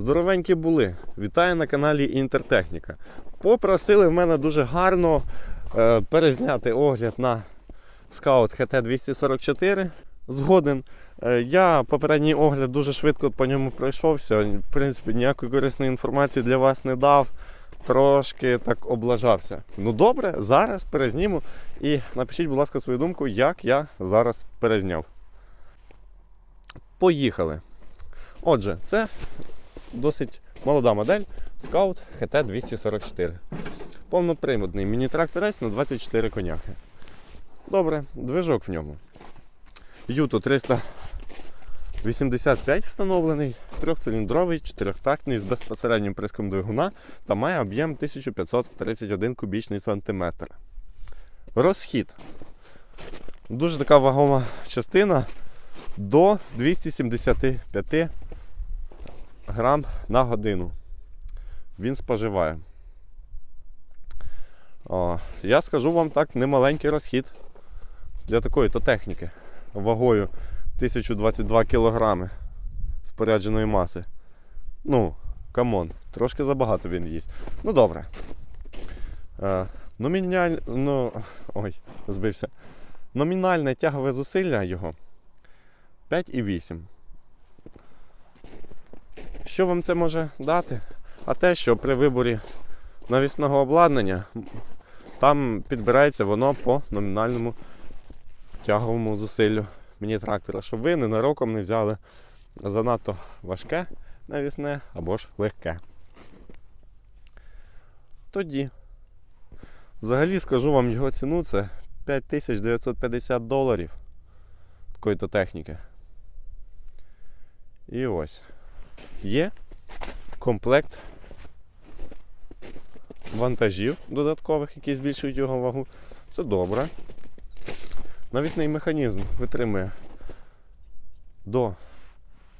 Здоровенькі були. Вітаю на каналі Інтертехніка. Попросили в мене дуже гарно е, перезняти огляд на Scout HT 244. Згоден. Е, я попередній огляд дуже швидко по ньому пройшовся. В принципі, ніякої корисної інформації для вас не дав. Трошки так облажався. Ну добре, зараз перезніму. І напишіть, будь ласка, свою думку, як я зараз перезняв. Поїхали. Отже, це досить молода модель Scout HT 244. Повноприводний міні-тракторець на 24 коняки. Добре, движок в ньому. Юту 385 встановлений, трьохциліндровий, чотирьохтактний з безпосереднім приском двигуна та має об'єм 1531 кубічний сантиметр. Розхід. Дуже така вагома частина до 275 грам на годину. Він споживає. О, я скажу вам так, немаленький розхід для такої то техніки вагою 1022 кг спорядженої маси. Ну, камон, трошки забагато він їсть. Ну добре. Е, номіналь... ну, ой, збився. Номінальне тягове зусилля його 5,8. Що вам це може дати? А те, що при виборі навісного обладнання там підбирається воно по номінальному тяговому зусиллю міні-трактора, щоб ви ненароком не взяли занадто важке навісне або ж легке. Тоді, взагалі скажу вам його ціну, це 5950 доларів такої-то техніки. І ось є комплект вантажів додаткових, які збільшують його вагу. Це добре. Навісний механізм витримує до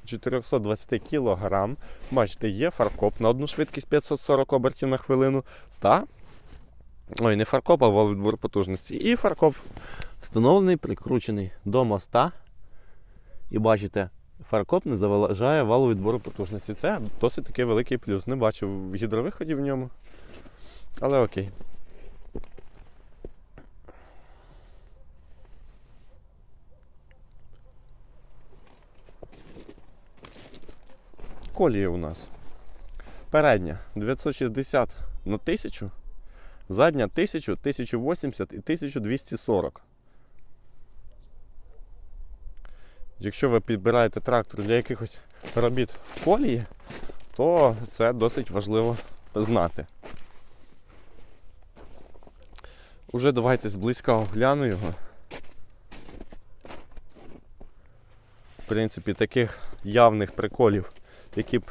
420 кг. Бачите, є фаркоп на одну швидкість 540 обертів на хвилину та. Ой, не фаркоп, а валвідбор потужності. І фаркоп встановлений, прикручений до моста. І бачите, фаркоп не заважає валу відбору потужності. Це досить такий великий плюс. Не бачив гідровиходів в ньому. Але окей. Колії у нас. Передня 960 на 1000, задня 1000, 1080 і 1240. Якщо ви підбираєте трактор для якихось робіт в колії, то це досить важливо знати. Уже давайте зблизька огляну його. В принципі, таких явних приколів, які б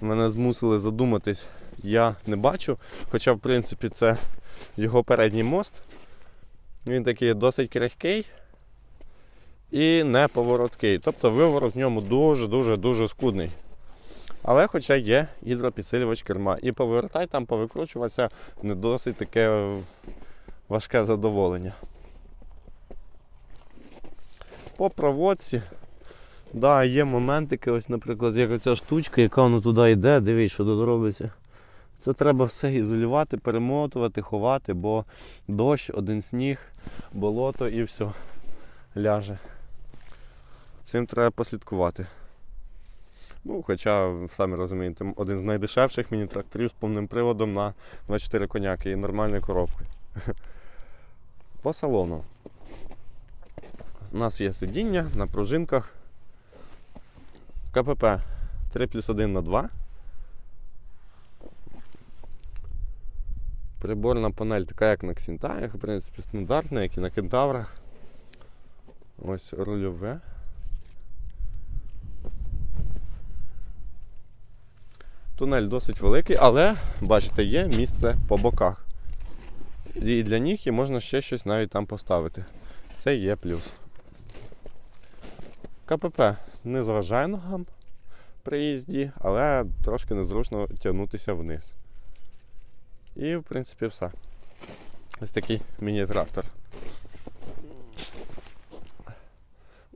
мене змусили задуматись, я не бачу. Хоча, в принципі, це його передній мост. Він такий досить крихкий і не повороткий. Тобто виворот в ньому дуже-дуже-дуже скудний. Але хоча є гідропідсилювач керма. І повертай там, повикручуватися не досить таке важке задоволення. По проводці, да, є моментики, ось, наприклад, як оця штучка, яка воно туди йде, дивись, що тут робиться. Це треба все ізолювати, перемотувати, ховати, бо дощ, один сніг, болото і все ляже. Цим треба послідкувати. Ну, Хоча, самі розумієте, один з найдешевших міні-тракторів з повним приводом на 24 коняки і нормальною коробкою. По салону. У нас є сидіння на пружинках. КПП 3 плюс 1 на 2. Приборна панель така, як на Ксінтаях, в принципі, стандартна, як і на кентаврах. Ось рульове. Тунель досить великий, але, бачите, є місце по боках. І для них і можна ще щось навіть там поставити. Це є плюс. КПП не заважає ногам при їзді, але трошки незручно тягнутися вниз. І, в принципі, все. Ось такий міні-трактор.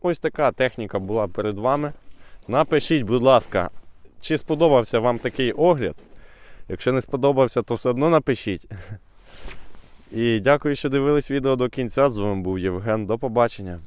Ось така техніка була перед вами. Напишіть, будь ласка, чи сподобався вам такий огляд. Якщо не сподобався, то все одно напишіть. І дякую, що дивились відео до кінця. З вами був Євген. До побачення.